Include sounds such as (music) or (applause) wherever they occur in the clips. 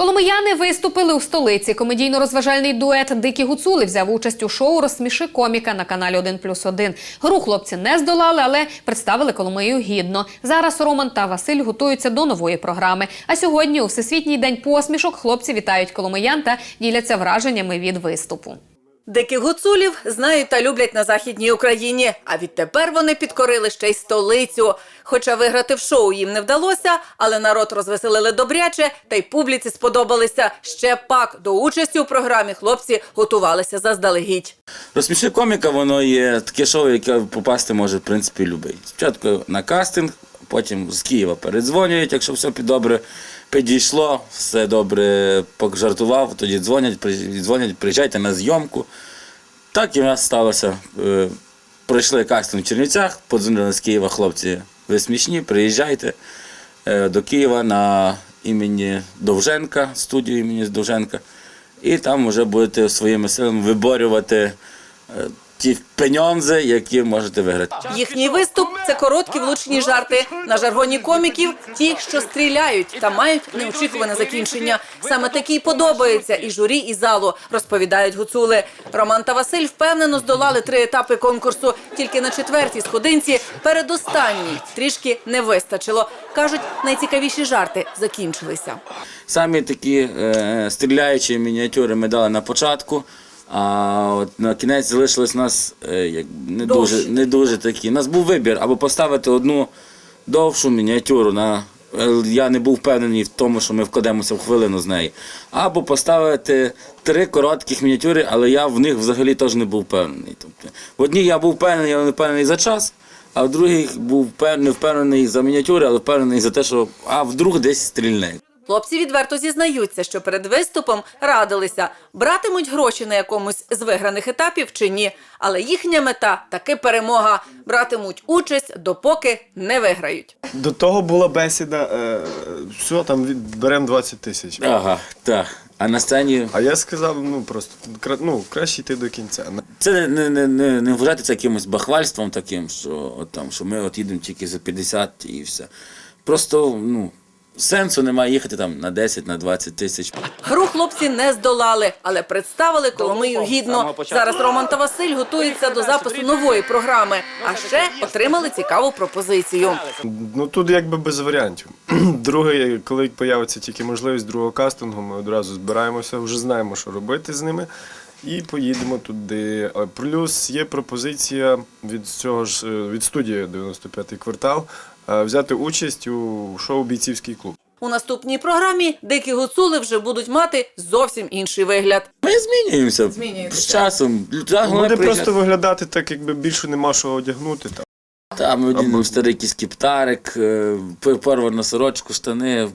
Коломияни виступили у столиці. Комедійно-розважальний дует Дикі Гуцули взяв участь у шоу Розсміши коміка на каналі 1+,1. плюс 1. Гру хлопці не здолали, але представили Коломию гідно. Зараз Роман та Василь готуються до нової програми. А сьогодні, у Всесвітній день посмішок, хлопці вітають коломиян та діляться враженнями від виступу. Диких гуцулів знають та люблять на західній Україні. А відтепер вони підкорили ще й столицю. Хоча виграти в шоу їм не вдалося, але народ розвеселили добряче, та й публіці сподобалися. Ще пак до участі у програмі хлопці готувалися заздалегідь. Розсміши коміка, воно є таке шоу, яке попасти може, в принципі, любий. Спочатку на кастинг, потім з Києва передзвонюють, якщо все добре підійшло, все добре пожартував, тоді дзвонять, дзвонять, приїжджайте на зйомку. Так і в нас сталося. Е, Пройшли кастинг в Чернівцях, подзвонили з Києва хлопці, ви смішні, приїжджайте е, до Києва на імені Довженка, студію імені Довженка. І там вже будете своїми силами виборювати е, ті пеньонзи, які можете виграти. Їхній виступ це короткі влучні жарти. На жаргоні коміків ті, що стріляють та мають неочікуване закінчення. Саме такі й подобаються і журі, і залу, розповідають гуцули. Роман та Василь впевнено здолали три етапи конкурсу. Тільки на четвертій сходинці передостанній трішки не вистачило. кажуть, найцікавіші жарти закінчилися. Самі такі е, стріляючі мініатюри ми дали на початку. А от на кінець залишилось нас е, як не Довші. дуже, не дуже такі. У нас був вибір або поставити одну довшу мініатюру на. е, Я не був впевнений в тому, що ми вкладемося в хвилину з неї. Або поставити три коротких мініатюри, але я в них взагалі теж не був впевнений. Тобто, в одній я був впевнений, але не впевнений за час, а в другій був не впевнений за мініатюри, але впевнений за те, що а вдруг десь стрільне. Хлопці відверто зізнаються, що перед виступом радилися, братимуть гроші на якомусь з виграних етапів чи ні. Але їхня мета таки перемога. Братимуть участь, допоки не виграють. До того була бесіда, е, все, там від- беремо 20 тисяч. Ага, так. А на сцені А я сказав, ну просто кра- ну, краще йти до кінця. це не, не, не, не, не вважати це якимось бахвальством таким, що, от там, що ми от їдемо тільки за 50 і все. Просто ну, сенсу немає їхати там на 10, на 20 тисяч. Гру хлопці не здолали, але представили Коломию гідно. Зараз Роман та Василь готуються до запису нової програми, а ще отримали цікаву пропозицію. Ну тут якби без варіантів. (clears throat) Друге, коли появиться тільки можливість другого кастингу, ми одразу збираємося, вже знаємо, що робити з ними. І поїдемо туди. Плюс є пропозиція від цього ж е, від студії 95-й квартал взяти участь у шоу Бійцівський клуб. У наступній програмі дикі гуцули вже будуть мати зовсім інший вигляд. Ми змінюємося з часом. Буде просто виглядати так, якби більше нема що одягнути. Там. Та, ми одягнемо старий якийсь кіптарик, е, порвану сорочку, штани,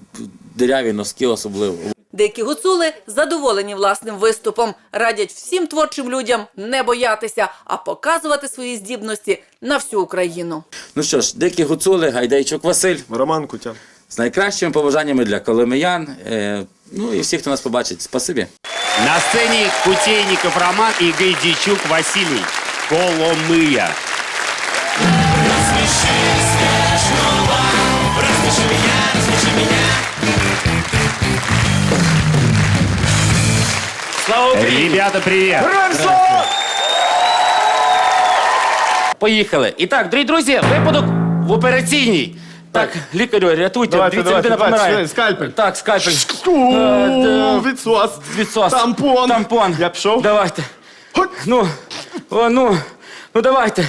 диряві носки особливо. Дикі гуцули задоволені власним виступом. Радять всім творчим людям не боятися, а показувати свої здібності на всю Україну. Ну що ж, дикі гуцули, гайдайчук Василь. Роман Кутян. З найкращими побажаннями для коломиян. Е, ну і всіх, хто нас побачить. Спасибі. На сцене Кутейников Роман и Гайдичук Василий. Коломыя. Ребята, привет! Поїхали. І так, дорогі друзі, випадок в операційній. Так, лікарю, рятуйте. Давайте, Дивіться, давайте, людина давайте, помирає. скальпель. Так, скальпель. Е, е, Відсос. Відсос. Тампон. Тампон. Я пішов. Давайте. Ну, о, ну, ну давайте.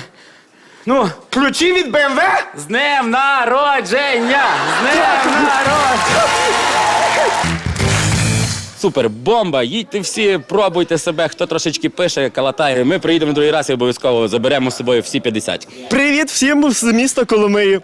Ну, Ключі від БМВ? з днем народження! З днем народження! Супер, бомба! Їдьте всі, пробуйте себе, хто трошечки пише, калатає. Ми приїдемо другий раз і обов'язково заберемо з собою всі 50. Привіт всім з міста Коломиї.